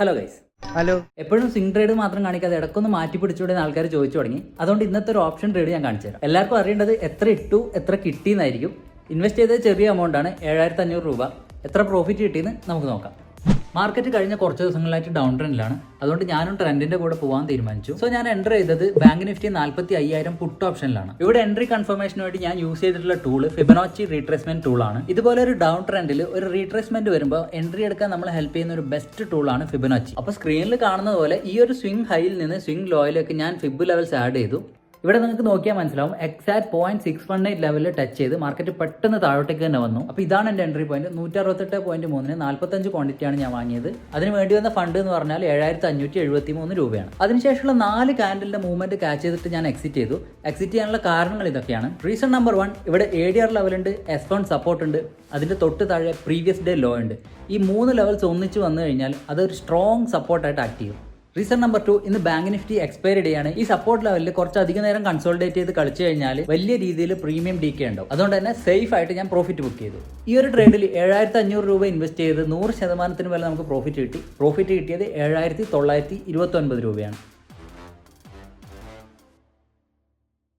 Hello guys hello എപ്പോഴും swing trade മാത്രം കാണിക്കാതെ ഇടക്കൊന്ന് മാറ്റി പിടിച്ചുകൂടെ ആൾക്കാർ ചോദിച്ചു തുടങ്ങി. അതുകൊണ്ട് ഇന്നത്തെ ഒരു ഓപ്ഷൻ ട്രേഡ് ഞാൻ കാണിച്ചു തരാം. എല്ലാവർക്കും അറിയേണ്ടത് എത്ര ഇട്ടു എത്ര കിട്ടിയെന്നായിരിക്കും. ഇൻവെസ്റ്റ് ചെയ്തത് ചെറിയ എമൗണ്ട് ആണ് ഏഴായിരത്തി അഞ്ഞൂറ് രൂപ. എത്ര പ്രോഫിറ്റ് കിട്ടിയെന്ന് നമുക്ക് നോക്കാം. മാർക്കറ്റ് കഴിഞ്ഞ കുറച്ച് ദിവസങ്ങളായിട്ട് ഡൗൺ ട്രെൻഡിലാണ് അതുകൊണ്ട് ഞാനും ട്രെൻഡിന്റെ കൂടെ പോകാൻ തീരുമാനിച്ചു. സോ ഞാൻ എന്റർ ചെയ്തത് ബാങ്ക് നിഫ്റ്റി നാൽപ്പത്തി അയ്യായിരം പുട്ട് ഓപ്ഷനിലാണ് ഇവിടെ എൻട്രി കൺഫർമേഷന് വേണ്ടി ഞാൻ യൂസ് ചെയ്തിട്ടുള്ള ടൂൾ ഫിബനോച്ചി റീട്രേസ്മെന്റ് ടൂൾ ആണ്. ഇതുപോലെ ഒരു ഡൗൺ ട്രെൻഡിൽ ഒരു റീട്രേസ്മെന്റ് വരുമ്പോൾ എൻട്രി എടുക്കാൻ നമ്മളെ ഹെൽപ്പ് ചെയ്യുന്ന ഒരു ബെസ്റ്റ് ടൂൾ ആണ് ഫിബനോച്ചി അപ്പോൾ സ്ക്രീനിൽ കാണുന്നത് പോലെ ഈ ഒരു സ്വിംഗ് ഹൈയിൽ നിന്ന് സ്വിംഗ് ലോയിലേക്ക് ഞാൻ ഫിബ് ലെവൽസ് ആഡ് ചെയ്തു. ഇവിടെ നിങ്ങൾക്ക് നോക്കിയാൽ മനസ്സിലാവും. Exact point six one eight ലെവലിൽ ടച്ച് ചെയ്ത് മാർക്കറ്റ് പെട്ടെന്ന് താഴോട്ടേക്ക് തന്നെ വന്നു. അപ്പോൾ ഇതാണ് എന്റെ എൻട്രി പോയിന്റ് നൂറ്റി അറുപത്തെട്ട് പോയിന്റ് മൂന്നിന് നാൽപ്പത്തഞ്ച് ക്വാണ്ടിറ്റിയാണ് ഞാൻ വാങ്ങിയത്. അതിന് വേണ്ടി വന്ന ഫണ്ട് എന്ന് പറഞ്ഞാൽ ഏഴായിരത്തി അഞ്ഞൂറ്റി എഴുപത്തി മൂന്ന് രൂപയാണ്. അതിനുശേഷമുള്ള നാല് കാൻഡലിന്റെ മൂവ്മെന്റ് കാച്ച് ചെയ്തിട്ട് ഞാൻ എക്സിറ്റ് ചെയ്തു. എക്സിറ്റ് ചെയ്യാനുള്ള കാരണങ്ങൾ ഇതൊക്കെയാണ്. റീസൺ നമ്പർ വൺ ഇവിടെ എ ഡി ആർ ലെവലുണ്ട് എസ് വൺ സപ്പോർട്ട് ഉണ്ട്. അതിന്റെ തൊട്ട് താഴെ പ്രീവിയസ് ഡേ ലോ ഉണ്ട്. ഈ മൂന്ന് ലെവൽസ് ഒന്നിച്ച് വന്നു കഴിഞ്ഞാൽ അതൊരു സ്ട്രോങ് സപ്പോർട്ടായിട്ട് ആക്ട് ചെയ്യും. റീസൺ നമ്പർ ടു ഇന്ന് ബാങ്ക് നിഫ്റ്റി എക്സ്പയറി ഡേ ആണ്. ഈ സപ്പോർട്ട് ലെവലിൽ കുറച്ച് അധിക നേരം കൺസോൾട്ടേറ്റ് ചെയ്ത് കളിച്ചു കഴിഞ്ഞാൽ വലിയ രീതിയിൽ പ്രീമിയം ഡി കെ ഉണ്ടാവും. അതുകൊണ്ട് തന്നെ സേഫ് ആയിട്ട് ഞാൻ പ്രോഫിറ്റ് ബുക്ക് ചെയ്തു. ഈ ഒരു ട്രേഡിൽ ഏഴായിരത്തി അഞ്ഞൂറ് രൂപ ഇൻവെസ്റ്റ് ചെയ്ത് നൂറ് ശതമാനത്തിന് മേലെ നമുക്ക് പ്രോഫിറ്റ് കിട്ടി. പ്രോഫിറ്റ് കിട്ടിയത് ഏഴായിരത്തി തൊള്ളായിരത്തി ഇരുപത്തി ഒൻപത് രൂപയാണ്.